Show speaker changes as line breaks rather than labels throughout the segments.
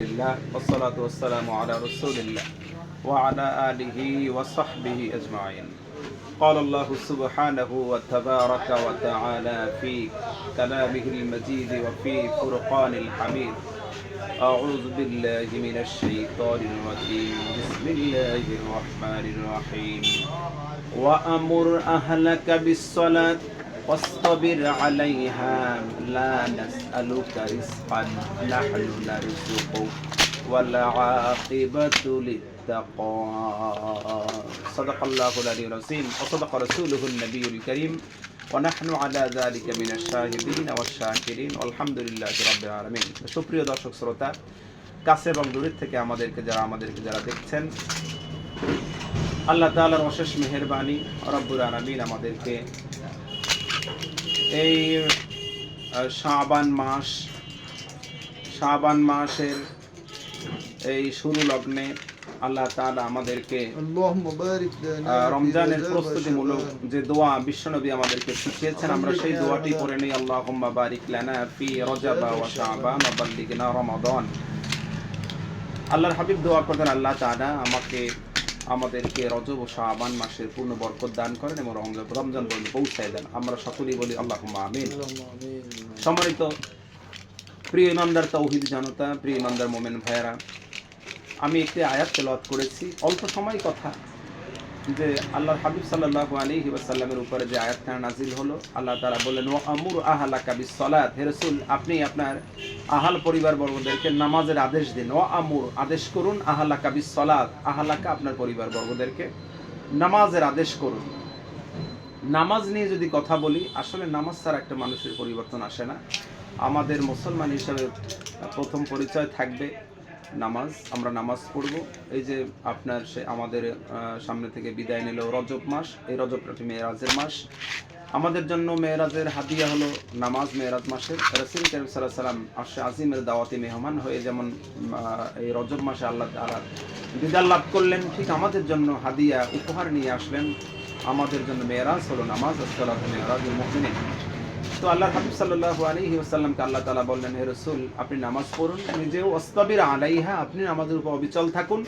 الله والصلاة والسلام على رسول الله وعلى آله وصحبه أجمعين. قال الله سبحانه وتبارك وتعالى في كلامه المجيد وفي فرقان الحميد أعوذ بالله من الشيطان الرجيم. بسم الله الرحمن الرحيم. وأمر أهلك بالصلاة واصطبر عليها لا نسألك رزقا نحن نرزقك والعاقبة للتقوى صدق الله العلي العظيم وصدق رسوله النبي الكريم ونحن على ذلك من الشاهدين والشاكرين والحمد لله رب العالمين সুপ্রিয় দর্শক শ্রোতা কাছে এবং দূরের থেকে আমাদেরকে যারা আমাদেরকে যারা দেখছেন আল্লাহ তাআলার অশেষ মেহেরবানি রব্বুল আলামিন আমাদেরকে এই শ্রাবান মাস শ্রাবান মাসের এই শুরু লগ্নে আল্লাহ তালা আমাদেরকে রমজানের প্রস্তুতিমূলক যে দোয়া বিশ্বনবী আমাদেরকে শিখিয়েছেন আমরা সেই দোয়াটি করে নিই আল্লাহ বারিক লানা ফি রজাবা ওয়া শাবান ওয়া বাল্লিগনা রমাদান। আল্লাহর হাবিব দোয়া করতেন আল্লাহ তালা আমাকে আমাদেরকে রজব ও শাহবান মাসের পূর্ণ বরকত দান করেন এবং রমজান রমজান পর্যন্ত পৌঁছায় দেন। আমরা সকলেই বলি আল্লাহ আমিন। সম্মানিত প্রিয় ইমানদার তৌহিদ জনতা, প্রিয় ইমানদার মোমেন ভাইয়ারা, আমি একটি আয়াত তেলত করেছি। অল্প সময় কথা। যে আল্লাহর হাবিব সাল্লাল্লাহু আলাইহি ওয়াসাল্লামের উপরে যে আয়াতটা নাজিল হলো, আল্লাহ তাআলা বললেন, ও আমুর আহালাকা বিসসালাত, হে রাসূল, আপনি আপনার আহাল পরিবার বর্গদেরকে নামাজের আদেশ দিন। ও আমুর, আদেশ করুন আহালাকা বিসসালাত, আহালাকা আপনার পরিবার বর্গদেরকে নামাজের আদেশ করুন। নামাজ নিয়ে যদি কথা বলি, আসলে নামাজ ছাড়া একটা মানুষের পরিবর্তন আসে না। আমাদের মুসলমান হিসাবে প্রথম পরিচয় থাকবে নামাজ, আমরা নামাজ পড়ব। এই যে আপনার সে আমাদের সামনে থেকে বিদায় নিল রজব মাস। এই রজবটা মেয়েরাজের মাস। আমাদের জন্য মেয়েরাজের হাদিয়া হলো নামাজ মেয়েরাজ মাসের। রসিম করিম সাল্লাহ সাল্লাম আশে আজিমের দাওয়াতি মেহমান হয়ে যেমন এই রজব মাসে আল্লাহ তাআলা দিদার লাভ করলেন, ঠিক আমাদের জন্য হাদিয়া উপহার নিয়ে আসলেন। আমাদের জন্য মেয়েরাজ হলো নামাজ। আসসালাতু মেয়েরাজুল মুমিনিন। তো আল্লাহ হাবিব সাল্লাল্লাহু আলাইহি ওয়াসাল্লামকে আল্লাহ তাআলা বললেন হে রাসূল আপনি নামাজ পড়ুন নিজেও অস্তাবির আলাইহা আপনি নামাজের উপর অবিচল থাকুন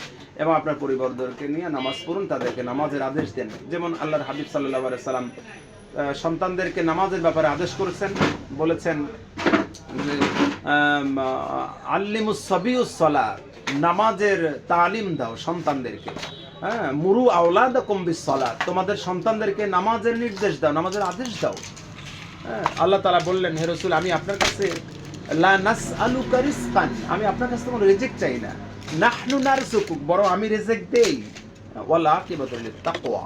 এবং আপনার পরিবারদেরকে নিয়ে নামাজ পড়ুন তাদেরকে নামাজের আদেশ দেন। যেমন আল্লাহর হাবিব আলাইহি সাল্লাম সন্তানদেরকে নামাজের ব্যাপারে আদেশ করেছেন বলেছেন যে আম, আল্লিমুস সাবিউস সালাত নামাজের তালিম দাও সন্তানদেরকে। হ্যাঁ মুরু আওলাদ কম্বিস সালাত তোমাদের সন্তানদেরকে নামাজের নির্দেশ দাও নামাজের আদেশ দাও। আল্লাহ তালা বললেন, হে রসুল, আমি আপনার কাছে লা নাসআলুকা রিজকান, আমি আপনার কাছে কোনো রেজেক্ট চাই না। নাহনু নারযুকুক বরং আমি রিজিক দেই। ওয়াল আকিবাতু লিত তাকওয়া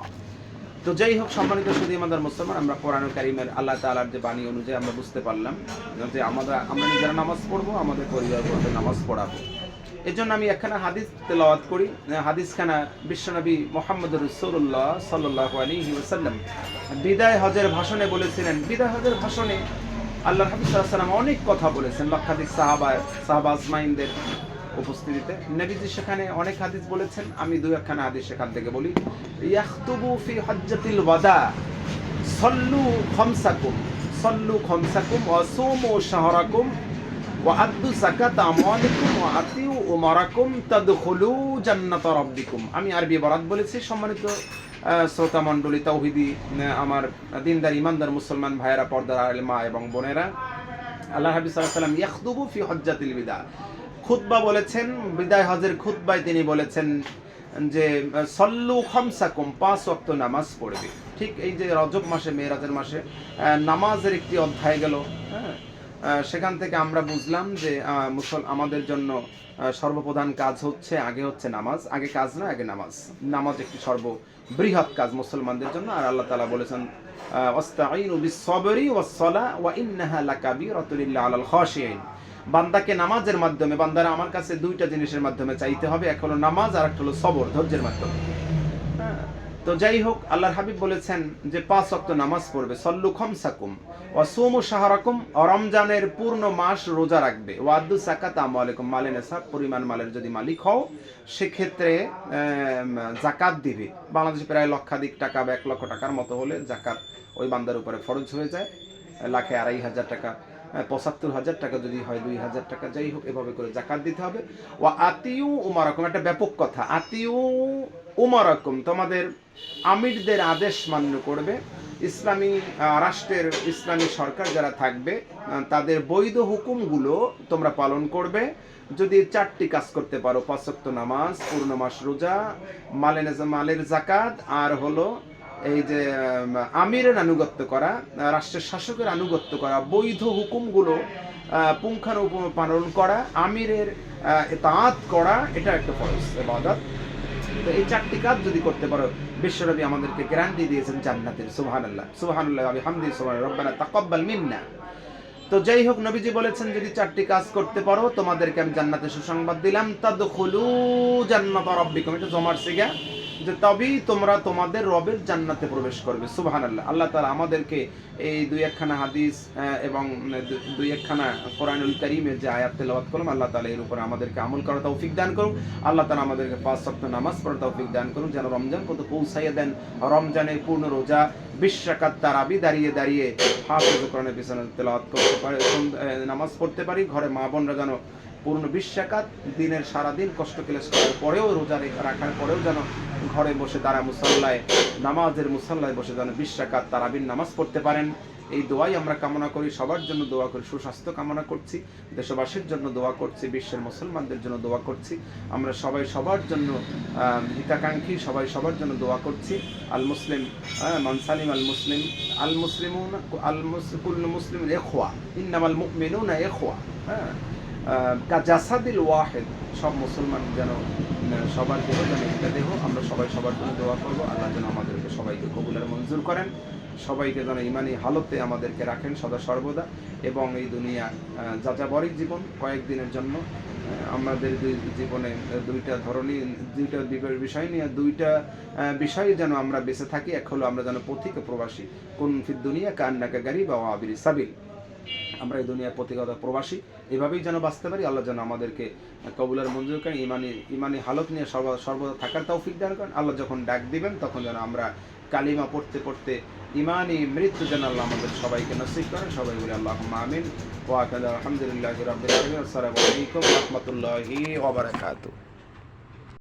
তো যাই হোক, সম্মানিত শুধু আমাদের মুসলমান, আমরা কোরআনুল কারীমের আল্লাহ তাআলার যে বাণী অনুযায়ী আমরা বুঝতে পারলাম যে আমরা আমরা নিজেরা নামাজ পড়ব, আমাদের পরিবারবর্গের নামাজ পড়াবো। এর জন্য আমি একখানা হাদিস তেলাওয়াত করি হাদিসখানা বিশ্বনবী মোহাম্মদ রসুল্লাহ সাল্লাহ আলাইহি ওয়াসাল্লাম। বিদায় হজের ভাষণে বলেছিলেন, বিদায় হজের ভাষণে আল্লাহ সাল্লাম অনেক কথা বলেছেন লক্ষাধিক সাহাবা সাহাবা আজমাইনদের উপস্থিতিতে। নবীজি সেখানে অনেক হাদিস বলেছেন, আমি দুই একখানা হাদিস সেখান থেকে বলি। ইয়াখতুবু ফি হজ্জাতিল ওয়াদা, সল্লু খমসাকুম সল্লু খমসাকুম ওয়া সুমু শাহরাকুম ওয়া আদ্দু যাকাত আমওয়ালিকুম ওয়া আতিউ উমারাকুম তাদখুলু জান্নাত রাব্বিকুম। আমি আরবি বরাত বলেছি, সম্মানিত শ্রোতা মণ্ডলী, তৌহিদি আমার দিনদার, ইমানদার মুসলমান ভাইয়েরা, পর্দার আলেমা এবং বোনেরা। আল্লাহ হাবিব সাল্লাম ইয়াখদুবু ফি হজ্জাতিল বিদা খুতবা বলেছেন, বিদায় হজের খুতবায় তিনি বলেছেন যে, সল্লু খমসাকুম, পাঁচ ওয়াক্ত নামাজ পড়বে। ঠিক এই যে রজব মাসে, মেয়েরাজের মাসে নামাজের একটি অধ্যায় গেল হ্যাঁ? সেখান থেকে আমরা বুঝলাম যে মুসল, আমাদের জন্য সর্বপ্রধান কাজ হচ্ছে, আগে হচ্ছে নামাজ, আগে কাজ না, আগে নামাজ। নামাজ একটি সর্ববৃহৎ কাজ মুসলমানদের জন্য, আর আল্লাহ তালা বলেছেন বান্দাকে নামাজের মাধ্যমে, বান্দারা আমার কাছে দুইটা জিনিসের মাধ্যমে চাইতে হবে, এক হলো নামাজ, আর একটা হলো সবর, ধৈর্যের মাধ্যমে। তো যাই হোক, আল্লাহর হাবিব বলেছেন যে পাঁচ ওয়াক্ত নামাজ পড়বে। সল্লু খমসাকুম ওয়াসুমু শাহরাকুম রমজানের পূর্ণ মাস রোজা রাখবে। ওয়াদ্দু সাকাত আমআলাইকুম মালে নেশাব, পরিমাণ মালের যদি মালিক হও, সেক্ষেত্রে জাকাত দিবে। বাংলাদেশে প্রায় লক্ষাধিক টাকা বা এক লক্ষ টাকার মতো হলে জাকাত ওই বান্দার উপরে ফরজ হয়ে যায়। লাখে আড়াই হাজার টাকা পঁচাত্তর হাজার টাকা যদি হয়, দুই হাজার টাকা, যাই হোক, এভাবে করে জাকাত দিতে হবে। ও আতিউ উমারকম, একটা ব্যাপক কথা। আতিউ উমারকম, তোমাদের আমিরদের আদেশ মান্য করবে। ইসলামী রাষ্ট্রের ইসলামী সরকার যারা থাকবে তাদের বৈধ হুকুমগুলো তোমরা পালন করবে। যদি চারটি কাজ করতে পারো পাঁচক্ত নামাজ, পূর্ণ মাস রোজা, মালে মালের জাকাত, আর হলো এই যে আমিরের আনুগত্য করা, রাষ্ট্রের শাসকের আনুগত্য করা, বৈধ হুকুমগুলো পুঙ্খানুপুঙ্খ পালন করা, আমিরের তাঁত করা, এটা একটা ফরজ এবাদত তো এই চারটি কাজ যদি করতে পারো, বিশ্বনবী আমাদেরকে গ্যারান্টি দিয়েছেন জান্নাতের, সুবহানাল্লাহ। সুবহানাল্লাহ আমি হামদি সুবহান রব্বানা, তাকাব্বাল মিন্না। তো যাই হোক, নবীজি বলেছেন, যদি চারটি কাজ করতে পারো, তোমাদেরকে আমি জান্নাতে সুসংবাদ দিলাম। তাদখুলু জান্নাত রাব্বিকুম। এটা জমার সিগা। যে তবেই তোমরা তোমাদের রবের জান্নাতে প্রবেশ করবে, সুবহানাল্লাহ। আল্লাহ তাআলা আমাদেরকে এই দুই একখানা হাদিস এবং দুই একখানা কোরআনুল কারীমের যে আয়াত তেলাওয়াত করলাম, আল্লাহ তাআলা এর উপর আমাদেরকে আমল করার তৌফিক দান করুন। আল্লাহ তাআলা আমাদেরকে পাঁচ ওয়াক্ত নামাজ পড়ার তৌফিক দান করুন, যেন রমজান কত পৌঁছাইয়া দেন। রমজানের পূর্ণ রোজা, বিশ্বাকাত তার আবি দাঁড়িয়ে দাঁড়িয়ে হাফিজ কোরআনের পিছনে তেলাওয়াত করতে পারে নামাজ পড়তে পারি। ঘরে মা বোনরা যেন পূর্ণ বিশ্বাকাত, দিনের সারাদিন কষ্ট ক্লেশ করার পরেও রোজা রেখে রাখার পরেও যেন ঘরে বসে তারা মুসাল্লায় নামাজের মুসাল্লায় বসে যেন বিশ্বাকাত তারাবিন নামাজ পড়তে পারেন। এই দোয়াই আমরা কামনা করি সবার জন্য দোয়া করি সুস্বাস্থ্য কামনা করছি দেশবাসীর জন্য দোয়া করছি বিশ্বের মুসলমানদের জন্য দোয়া করছি। আমরা সবাই সবার জন্য হিতাকাঙ্ক্ষী সবাই সবার জন্য দোয়া করছি। আল মুসলিম আহ, মান সালিম আল মুসলিম আল মুসলিমুন আল মুসলিম এখোয়া ইন্নামাল মুমিনুনা এখোয়া হ্যাঁ। জাসাদিল ওয়াহেদ, সব মুসলমান যেন সবার দেহ যেন একটা দেহ, আমরা সবাই সবার জন্য দোয়া করব, আল্লাহ যেন আমাদেরকে সবাইকে কবুলের মঞ্জুর করেন, সবাইকে যেন ইমানি হালতে আমাদেরকে রাখেন সদা সর্বদা, এবং এই দুনিয়া যাযাবরিক জীবন কয়েকদিনের জন্য আমাদের দুই জীবনে দুইটা ধরনের দুইটা বিষয় নিয়ে, দুইটা বিষয়ে যেন আমরা বেঁচে থাকি, এক হলো আমরা যেন পথিক প্রবাসী, কোন ফির দুনিয়া কান্নাকা গাড়ি বা আবির সাবিল। আমরা এই দুনিয়ার প্রতিগত প্রবাসী। এভাবেই যেন বাঁচতে পারি, আল্লাহ যেন আমাদেরকে কবুলের মঞ্জুর করেন, ইমানি ইমানি হালত নিয়ে সর্ব- সর্বদা থাকার তৌফিক দান করেন। আল্লাহ যখন ডাক দিবেন, তখন যেন আমরা কালিমা পড়তে পড়তে ইমানি মৃত্যু যেন আল্লাহ আমাদের সবাইকে নসিব করেন। সবাই বলে আল্লাহ আমিন। ওয়াকাল আলহামদুলিল্লাহ আলমিন। আসসালামু আলাইকুম রহমতুল্লাহি ওবরাকাতুহ